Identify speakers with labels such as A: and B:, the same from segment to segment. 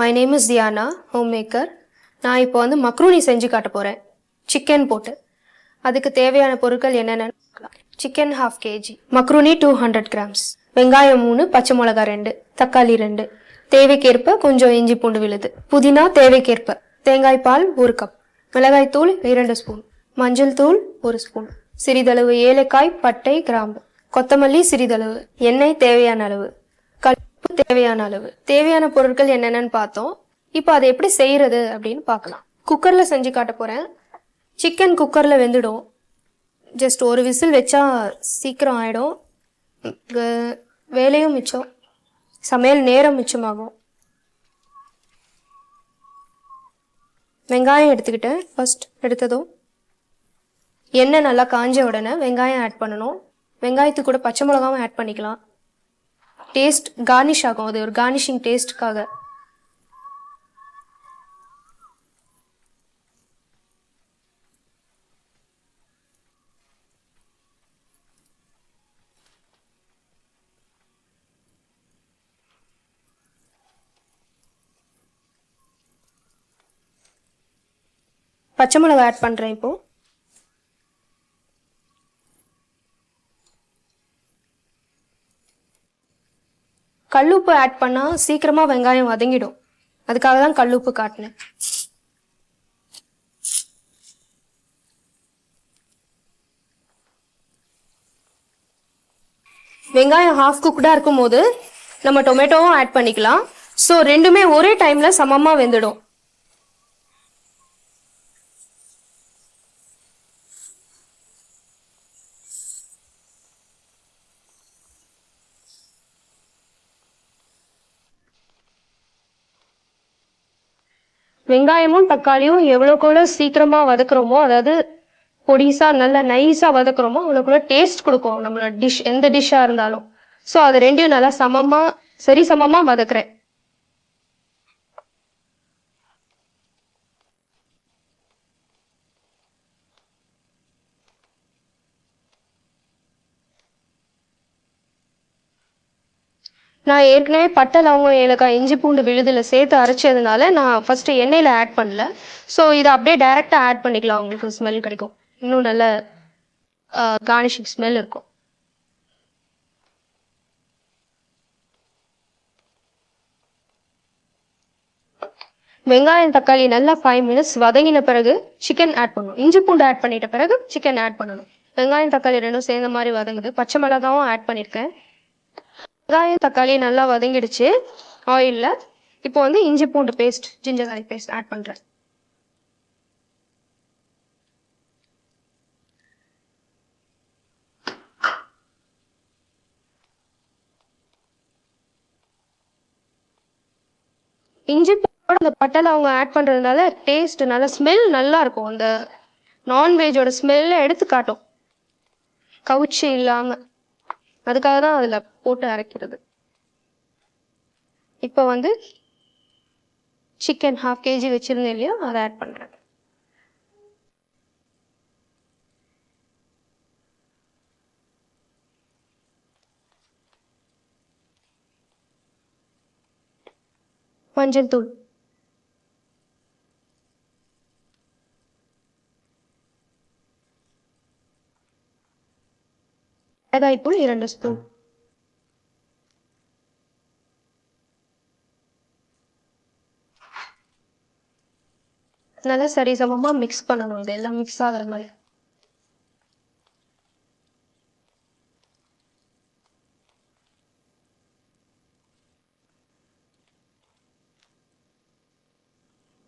A: My name is Dhiyana homemaker நான் இப்போ வந்து மக்ரூனி செஞ்சு காட்ட போகிறேன் சிக்கன் போட்டு. அதுக்கு தேவையான பொருட்கள் என்னென்னு chicken half KG macaroni two hundred grams வெங்காயம் மூணு பச்சை மிளகா ரெண்டு தக்காளி ரெண்டு. தேவைக்கேற்ப கொஞ்சம் இஞ்சி பூண்டு விழுது. புதினா தேவைக்கேற்ப. தேங்காய் பால் ஒரு கப் மிளகாய் தூள் இரண்டு ஸ்பூன் மஞ்சள் தூள் ஒரு ஸ்பூன் சிறிதளவு ஏலக்காய் பட்டை கிராம்பு. கொத்தமல்லி சிறிதளவு. எண்ணெய் தேவையான அளவு. தேவையான அளவு. தேவையான பொருட்கள் என்னென்னு பார்த்தோம். இப்போ அதை எப்படி செய்யறது அப்படின்னு பார்க்கலாம். குக்கரில் செஞ்சு காட்ட போகிறேன் சிக்கன் குக்கரில் வெந்துடும். ஜஸ்ட் ஒரு விசில் வச்சா சீக்கிரம் ஆகிடும் வேலையும் மிச்சம். சமையல் நேரம் மிச்சமாகும். வெங்காயம் எடுத்துக்கிட்டேன். ஃபர்ஸ்ட் எடுத்ததும் எண்ணெய் நல்லா காஞ்ச உடனே வெங்காயம் ஆட் பண்ணணும். வெங்காயத்துக்கு கூட பச்சை மிளகாவும் ஆட் பண்ணிக்கலாம். டேஸ்ட் கார்னிஷ் ஆகும். அது ஒரு கார்னிஷிங் டேஸ்ட்டுக்காக பச்சை மிளகா ஆட் பண்ணுறேன் இப்போது கல்லுப்பு ஆட் பண்ணால் சீக்கிரமாக வெங்காயம் வதங்கிடும். அதுக்காக தான் கல்லுப்பு காட்டினேன். வெங்காயம் ஹாஃப் குக்டாக இருக்கும்போது நம்ம டொமேட்டோவும் ஆட் பண்ணிக்கலாம். ஸோ ரெண்டுமே ஒரே டைமில் சமமாக வெந்துடும். வெங்காயமும் தக்காளியும் எவ்வளோக்குள்ள சீக்கிரமாக வதக்குறோமோ அதாவது பொடிசா நல்லா நைஸாக வதக்குறோமோ அவ்வளோக்குள்ள டேஸ்ட் கொடுக்கும் நம்மளோட டிஷ் எந்த டிஷ்ஷாக இருந்தாலும். ஸோ அது ரெண்டையும் நல்லா சமமாக சரி சமமாக வதக்குறேன். நான் ஏற்கனவே பட்டை லவங்கம் ஏலக்காய் இஞ்சி பூண்டு விழுதில் சேர்த்து அரைச்சதுனால நான் ஃபர்ஸ்ட் எண்ணெயில் ஆட் பண்ணல. ஸோ இதை அப்படியே டைரெக்டாக ஆட் பண்ணிக்கலாம். உங்களுக்கு ஸ்மெல் கிடைக்கும். இன்னும் நல்ல கார்னிஷிங் ஸ்மெல் இருக்கும். வெங்காயம் தக்காளி நல்லா ஃபைவ் மினிட்ஸ் வதங்கின பிறகு சிக்கன் ஆட் பண்ணணும். இஞ்சி பூண்டு ஆட் பண்ணிட்ட பிறகு சிக்கன் ஆட் பண்ணணும். வெங்காயம் தக்காளி ரெண்டும் சேர்ந்த மாதிரி வதங்குது. பச்சை மிளகாவும் ஆட் பண்ணியிருக்கேன் வெங்காயம் தக்காளி நல்லா வதங்கிடுச்சு. ஆயிலில் இப்போ வந்து இஞ்சி பூண்டு paste ginger garlic paste add பண்ணுறேன் இஞ்சி பூண்டோட அந்த பட்டை அவங்க ஆட் பண்ணுறதுனால டேஸ்ட் நல்லா ஸ்மெல் நல்லா இருக்கும். அந்த நான்வெஜ்ஜோட ஸ்மெல்லை எடுத்து காட்டும். கவுச்சி இல்லாமல் அதுக்காக தான் அதில் போட்டு அரைக்கிறது. இப்போ வந்து சிக்கன் ஹாஃப் கேஜி வச்சுருந்தேன் இல்லையா? அதை ஆட் பண்ணுறேன் மஞ்சள் தூள். மிளகாய்த்தூள் இரண்டு ஸ்பூன். நல்லா சரிசமமா மிக்ஸ் பண்ணணும். இது எல்லாம் மிக்ஸ் ஆகிற மாதிரி.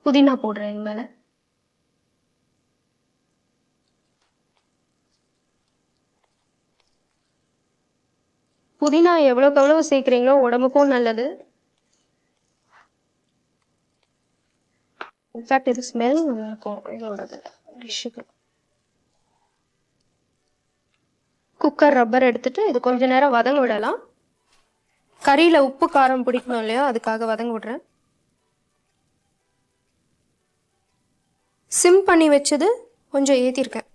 A: புதினா போடுறேன் இது புதினா எவ்வளோக்கு எவ்வளோ சேர்க்குறீங்களோ உடம்புக்கும் நல்லது. இன்ஃபேக்ட் இது ஸ்மெல் நல்லாயிருக்கும். இதோடது. டிஷ்ஷுக்கு குக்கர் ரப்பர் எடுத்துட்டு இது கொஞ்ச நேரம் வதங்க விடலாம். கறியில் உப்பு காரம் பிடிக்கணும் இல்லையா? அதுக்காக வதங்க விடுறேன். சிம் பண்ணி வச்சது கொஞ்சம் ஏற்றிருக்கேன்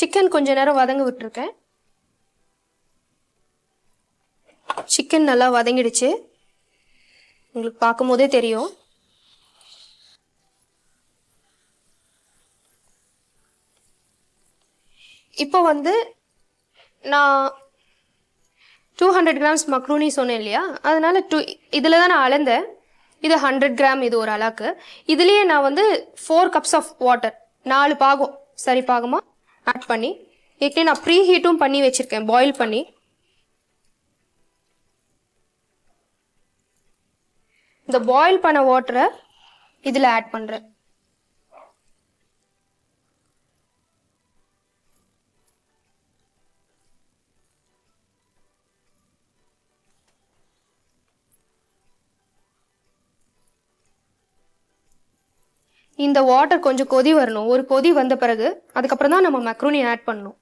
A: சிக்கன் கொஞ்ச நேரம் வதங்க விட்டுருக்கேன். சிக்கன் நல்லா வதங்கிடுச்சு. உங்களுக்கு பார்க்கும்போதே தெரியும். இப்போ வந்து நான் டூ ஹண்ட்ரட் கிராம்ஸ் மக்ரூனி சொன்னேன் இல்லையா? அதனால் டூ இதில் தான் நான் அளந்தேன். இது ஹண்ட்ரட் கிராம் இது ஒரு அளவுக்கு. இதுலேயே நான் வந்து ஃபோர் கப்ஸ் ஆஃப் வாட்டர் நாலு பாகம். சரி பாகமாக ஆட் பண்ணி ஏற்கனவே நான் ப்ரீ ஹீட்டும் பண்ணி வச்சுருக்கேன் பாயில் பண்ணி. இந்த பாயில் பண்ண வாட்டரை இதில் ஆட் பண்ணுறேன் இந்த வாட்டர் கொஞ்சம் கொதி வரணும். ஒரு கொதி வந்த பிறகு அதுக்கப்புறம் தான் நம்ம மக்ரூனி ஆட் பண்ணணும்.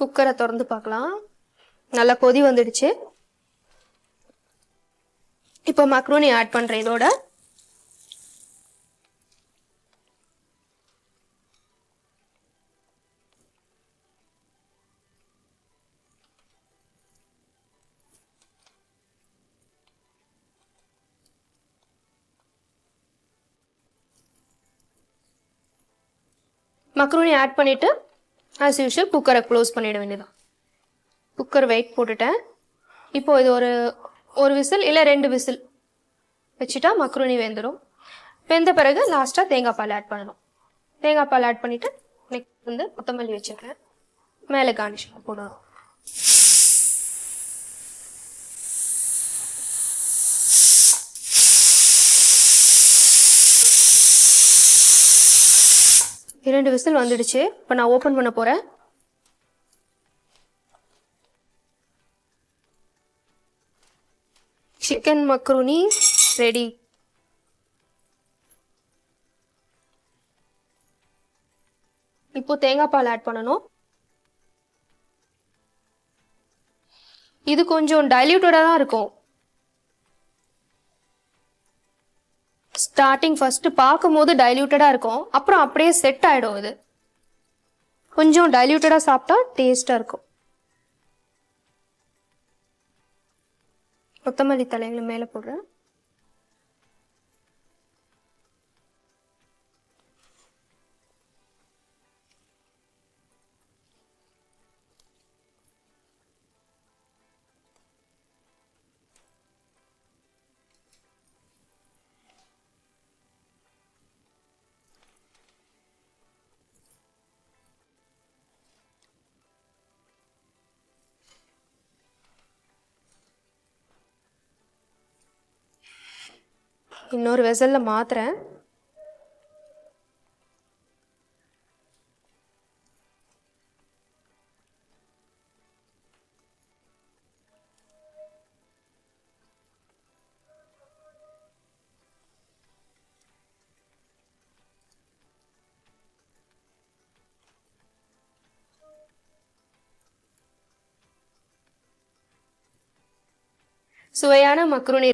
A: குக்கரை திறந்து பார்க்கலாம். நல்லா கொதி வந்துடுச்சு. இப்போ மக்ரூனி ஆட் பண்ணுறேன் இதோட. மக்ரூனி ஆட் பண்ணிவிட்டு ஆஸ் யூஷுவல் குக்கரை க்ளோஸ் பண்ணிட வேண்டியதான் குக்கர் வெயிட் போட்டுட்டேன். இப்போ இது ஒரு ஒரு விசில் இல்லை ரெண்டு விசில் வச்சுட்டா மக்ரூனி வெந்துடும் வெந்த பிறகு லாஸ்ட்டாக தேங்காய் பால் ஆட் பண்ணணும். தேங்காய் பால் ஆட் பண்ணிவிட்டு நெக்ஸ்ட் வந்து கொத்தமல்லி வச்சுருக்கேன் மேலே கார்னிஷ் போடணும். இரண்டு விசில் வந்துடுச்சு. இப்போ நான் ஓப்பன் பண்ண போகிறேன் சிக்கன் மக்ரூனி ரெடி இப்போ தேங்காய் பால் ஆட் பண்ணணும். இது கொஞ்சம் டைல்யூட்டடாக தான் இருக்கும். ஸ்டார்டிங் ஃபர்ஸ்ட் பார்க்கும்போது டைல்யூட்டடாக இருக்கும். அப்புறம் அப்படியே செட் ஆகிடும் இது. கொஞ்சம் டைல்யூட்டடாக சாப்பிட்டா டேஸ்ட்டாக இருக்கும். கொத்தமல்லி தலைங்களை மேலே போடுறேன். இன்னொரு வெசலில் மாத்துறேன். சுவையான மக்ருனி